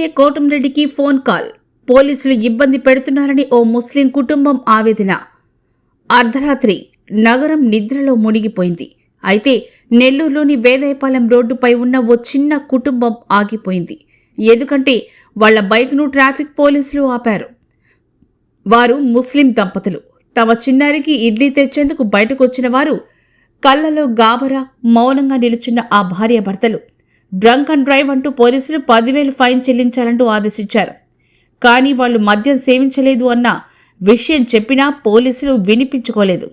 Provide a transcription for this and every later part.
MLA కోటంరెడ్డికి phone call. పోలీసులు ఇబ్బంది పెడుతున్నారని ఓ ముస్లిం కుటుంబం ఆవేదన. అర్ధరాత్రి నగరం నిద్రలో మునిగిపోయింది. అయితే నెల్లూరులోని వేదాయపాలెం రోడ్డుపై ఉన్న ఓ చిన్న కుటుంబం ఆగిపోయింది. ఎందుకంటే వాళ్ళ బైక్ను ట్రాఫిక్ పోలీసులు ఆపారు. వారు ముస్లిం దంపతులు. తమ చిన్నారికి ఇడ్లీ తెచ్చేందుకు బయటకు వచ్చిన వారు కళ్ళలో గాబరా మౌనంగా నిలుచున్న ఆ భార్యాభర్తలు. డ్రంక్ అండ్ డ్రైవ్ అంటూ పోలీసులు పదివేలు ఫైన్ చెల్లించాలంటూ ఆదేశించారు. కానీ వాళ్ళు మద్యం సేవించలేదు అన్న విషయం చెప్పినా పోలీసులు వినిపించుకోలేదు.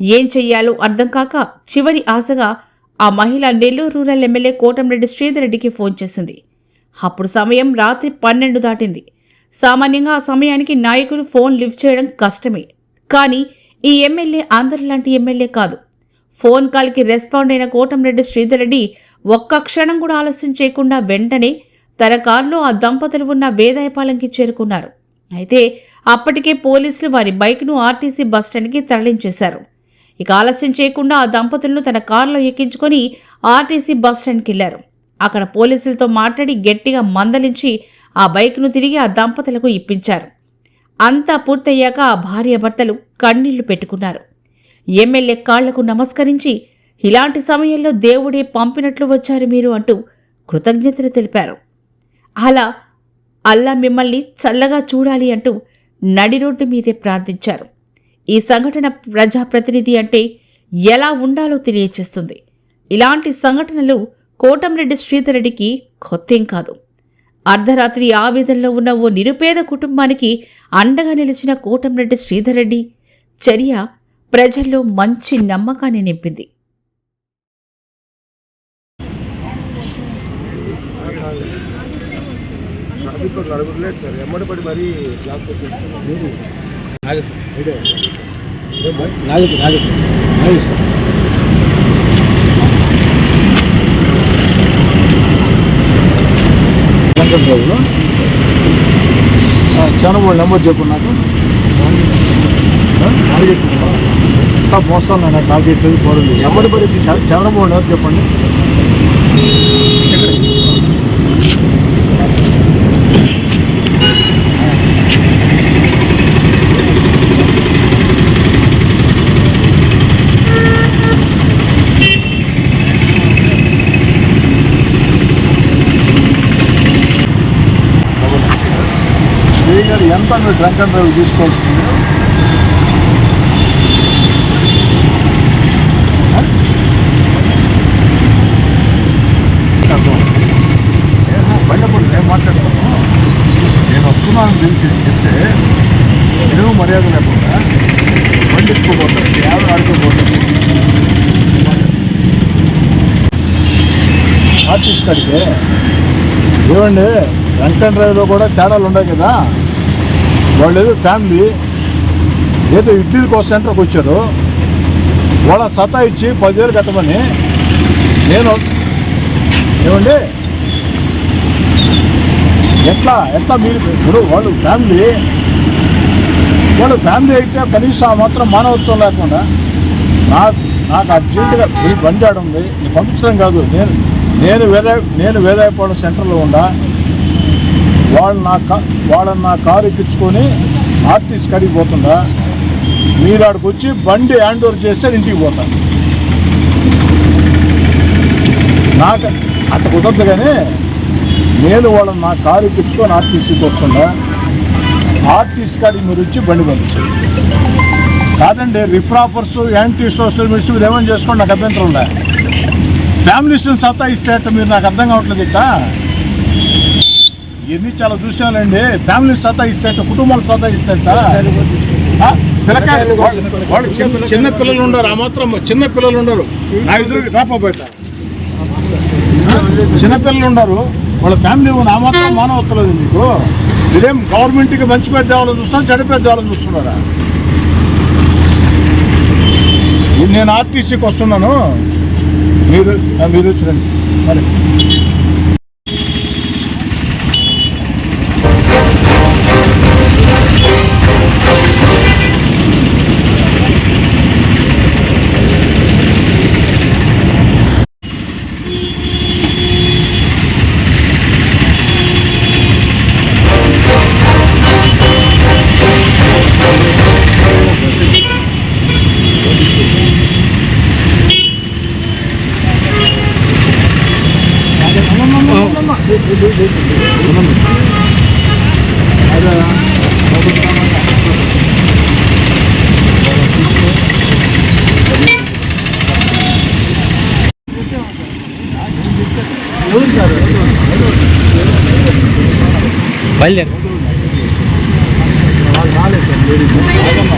ఏం చెయ్యాలో అర్థం కాక చివరి ఆశగా ఆ మహిళ నెల్లూరు రూరల్ ఎమ్మెల్యే కోటంరెడ్డి శ్రీధర్ రెడ్డికి ఫోన్ చేసింది. అప్పుడు సమయం రాత్రి పన్నెండు దాటింది. సామాన్యంగా ఆ సమయానికి నాయకులు ఫోన్ లిఫ్ట్ చేయడం కష్టమే. కానీ ఈ ఎమ్మెల్యే అందరిలాంటి ఎమ్మెల్యే కాదు. ఫోన్ కాల్కి రెస్పాండ్ అయిన కోటంరెడ్డి శ్రీధర్ రెడ్డి ఒక్క క్షణం కూడా ఆలస్యం చేయకుండా వెంటనే తన కారులో ఆ దంపతులు ఉన్న వేదాయపాలెంకి చేరుకున్నారు. అయితే అప్పటికే పోలీసులు వారి బైక్ను ఆర్టీసీ బస్టాండ్కి తరలించేశారు. ఇక ఆలస్యం చేయకుండా ఆ దంపతులను తన కారులో ఎక్కించుకొని ఆర్టీసీ బస్టాండ్కి వెళ్ళారు అక్కడ పోలీసులతో మాట్లాడి గట్టిగా మందలించి ఆ బైక్ను తిరిగి ఆ దంపతులకు ఇప్పించారు. అంతా పూర్తయ్యాక ఆ భార్యాభర్తలు కన్నీళ్ళు పెట్టుకున్నారు. ఎమ్మెల్యే కాళ్ళకు నమస్కరించి ఇలాంటి సమయంలో దేవుడే పంపినట్లు వచ్చారు మీరు అంటూ కృతజ్ఞతలు తెలిపారు. అలా అల్లా మిమ్మల్ని చల్లగా చూడాలి అంటూ నడి రోడ్డు మీదే ప్రార్థించారు. ఈ సంఘటన ప్రజాప్రతినిధి అంటే ఎలా ఉండాలో తెలియచేస్తుంది. ఇలాంటి సంఘటనలు కోటంరెడ్డి శ్రీధరెడ్డికి కొత్తేం కాదు. అర్ధరాత్రి ఆవేదనలో ఉన్న ఓ నిరుపేద కుటుంబానికి అండగా నిలిచిన కోటంరెడ్డి శ్రీధరెడ్డి చర్య ప్రజల్లో మంచి నమ్మకాన్ని నింపింది. ఇప్పుడు నడుగుతలేదు సార్. ఎమ్మడి పడి మరీ బ్లాక్ పెట్టేస్తున్నాను నాగేశ్వర చనబోడు నెంబర్ చెప్పు నాకు మోస్తాను నాకు కాల్ చేసేది పోరండి ఎవరి పడి చంద్రబాబు నెంబర్ చెప్పండి. ఎంత మీరు డ్రంక్ అండ్ డ్రైవ్ తీసుకోవాల్సింది? బండి నేను మాట్లాడతాను నేను వస్తున్నాను తెలిసి చెప్తే నేను మర్యాద లేకుండా బండి ఎక్కుపోతాను యాభై ఆడుకోపోతాను ఆర్టిస్ట్ కాడికే. ఏమండి? డ్రంక్ అండ్ డ్రైవ్లో కూడా తేడాలు ఉన్నాయి కదా? వాళ్ళు ఏదో ఫ్యామిలీ ఏదో ఇడ్లీల కోసం సెంటర్కి వచ్చారు. వాళ్ళ సతా ఇచ్చి పదివేలు కట్టమని నేను ఏమండి? ఎట్లా ఎట్లా మీరు ఇప్పుడు వాళ్ళు ఫ్యామిలీ వాళ్ళు ఫ్యామిలీ అయితే కనీసం మాత్రం మానవత్వం లేకుండా నాకు నాకు అర్జెంటుగా మీరు బండి ఆడ ఉంది పంపించడం కాదు. నేను నేను వేరే నేను వేదాయపాలెం సెంటర్లో ఉండా వాళ్ళు నా కా వాళ్ళని నా కారు ఎక్కించుకొని ఆర్టీసీ కడిగి పోతుందా? మీరు ఆడికి వచ్చి బండి హ్యాండ్ ఓవర్ చేస్తే ఇంటికి పోతాను నాకు అట్ట కుదరదు కానీ నేను వాళ్ళని నా కారు ఎక్కించుకొని ఆర్టీసీకి వస్తుందా? ఆర్టీసీ కాడికి మీరు వచ్చి బండి పంపించారు కాదండి రిఫ్రాఫర్స్ యాంటీ సోషల్ మీడియా మీరు ఏమైనా చేసుకోండి నాకు అభ్యంతరం ఉందా? ఫ్యామిలీస్ని సత్తా ఇస్తే అట్ట మీరు నాకు అర్థం కావట్లేదు ఇట్లా ఇవన్నీ చాలా చూసానండి ఫ్యామిలీ అట్ట కుటుంబాలు. ఆ? పిల్లకాయలు వాళ్ళు- చిన్న- పిల్లలు ఉండరు ఆ మాత్రం చిన్న పిల్లలు ఉండరు. నా ఎదురు రాపబెట్ట చిన్నపిల్లలు ఉన్నారు వాళ్ళ ఫ్యామిలీ నా మాత్రం మానవత్తలేదు మీకు. మీరేం గవర్నమెంట్కి మంచి పెద్ద వాళ్ళని చూస్తున్నా చెడు పెద్ద వాళ్ళని చూస్తున్నారా? నేను ఆర్టీసీకి వస్తున్నాను. మీరు ఆ, మీరు చూడండి. మరి. బయలుదేరు రాలేదు సార్ లేడీస్ అట్లాగే